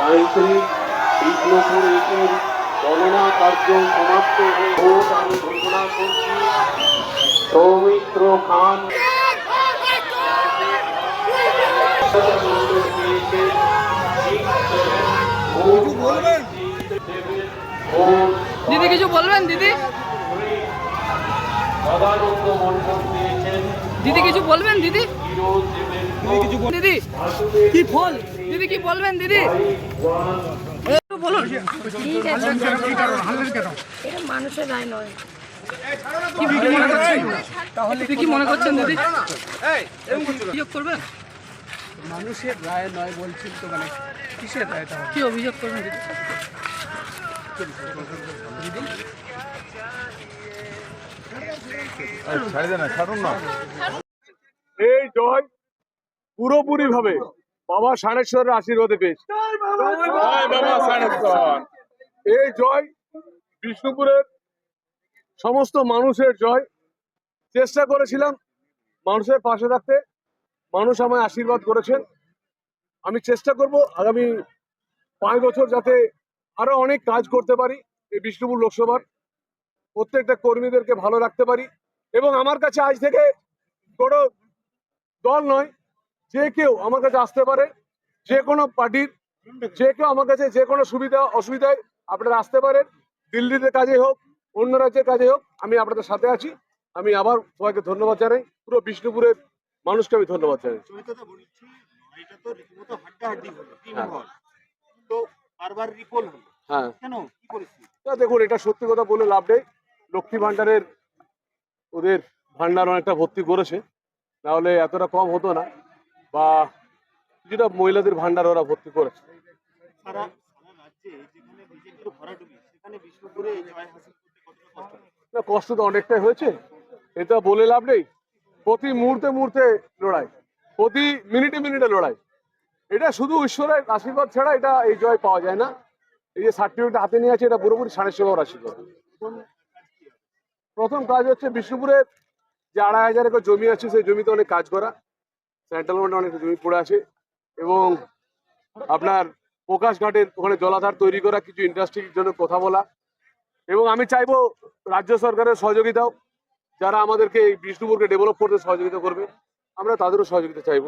গায়ত্রী বিষ্ণুপুর একের গণনা কার্য সমাপ্ত হয়ে ভোট আমি ঘোষণা করছি। সৌমিত্র খান। দিদি কিছু বলবেন দিদি? দিদি কিছু বলবেন দিদি? দিদি কি ফল? দিদি কি বলবেন দিদি? বলুন। এটা মানুষের রায় নয়। মনে করছেন? তাহলে কি মনে করছেন দিদি? অভিযোগ করবেন? মানুষের রায় নয় বলছেন তো মানে কিসের রায় তাহলে? কি অভিযোগ করবেন দিদি? এই জয় পুরোপুরি ভাবে বাবা সানেশ্বরের আশীর্বাদে পেয়েছি। এই জয় বিষ্ণুপুরের সমস্ত মানুষের জয়। চেষ্টা করেছিলাম মানুষের পাশে থাকতে। মানুষ আমায় আশীর্বাদ করেছেন। আমি চেষ্টা করব আগামী পাঁচ বছর যাতে আরও অনেক কাজ করতে পারি এই বিষ্ণুপুর লোকসভার। প্রত্যেকটা কর্মীদেরকে ভালো রাখতে পারি। এবং আমার কাছে আজ থেকে কোনো দল নয় যে কেউ আমার কাছে আসতে পারে যে কোনো পার্টির যে কেউ আমার কাছে যে কোনো সুবিধা অসুবিধায় আপনারা আসতে পারেন। দিল্লিতে কাজে হোক অন্য রাজ্যের কাজে হোক আমি আপনাদের সাথে আছি। আমি আবার সবাইকে ধন্যবাদ জানাই। পুরো বিষ্ণুপুরের মানুষকে আমি ধন্যবাদ জানাই। হ্যাঁ। দেখুন এটা সত্যি কথা বলে লাভ নেই। লক্ষ্মী ভান্ডারের ওদের ভান্ডার অনেকটা ভর্তি করেছে। নাহলে এতটা কম হতো না। বা কিছুটা মহিলাদের ভান্ডার ওরা ভর্তি করেছে। কষ্ট? না কষ্ট তো অনেকটাই হয়েছে। এটা বলে লাভ নেই। প্রতি মুহূর্তে মুহূর্তে লড়াই। প্রতি মিনিটে মিনিটে লড়াই। এটা শুধু ঈশ্বরের আশীর্বাদ ছাড়া এটা এই জয় পাওয়া যায় না। এই যে সার্টিফিকেট হাতে নিয়ে আছে এটা পুরোপুরি সাড়ে সেবার আশীর্বাদ। প্রথম কাজ হচ্ছে বিষ্ণুপুরের যে আড়াই হাজার একর জমি আছে সেই জমিতে অনেক কাজ করা। সেন্ট্রাল অনেক জমি পড়ে আছে এবং আপনার প্রকাশ ঘাটের ওখানে জলাধার তৈরি করা কিছু ইন্ডাস্ট্রির জন্য কথা বলা এবং আমি চাইব রাজ্য সরকারের সহযোগিতাও, যারা আমাদেরকে এই বিষ্ণুপুরকে ডেভেলপ করতে সহযোগিতা করবে, আমরা তাদেরও সহযোগিতা চাইব।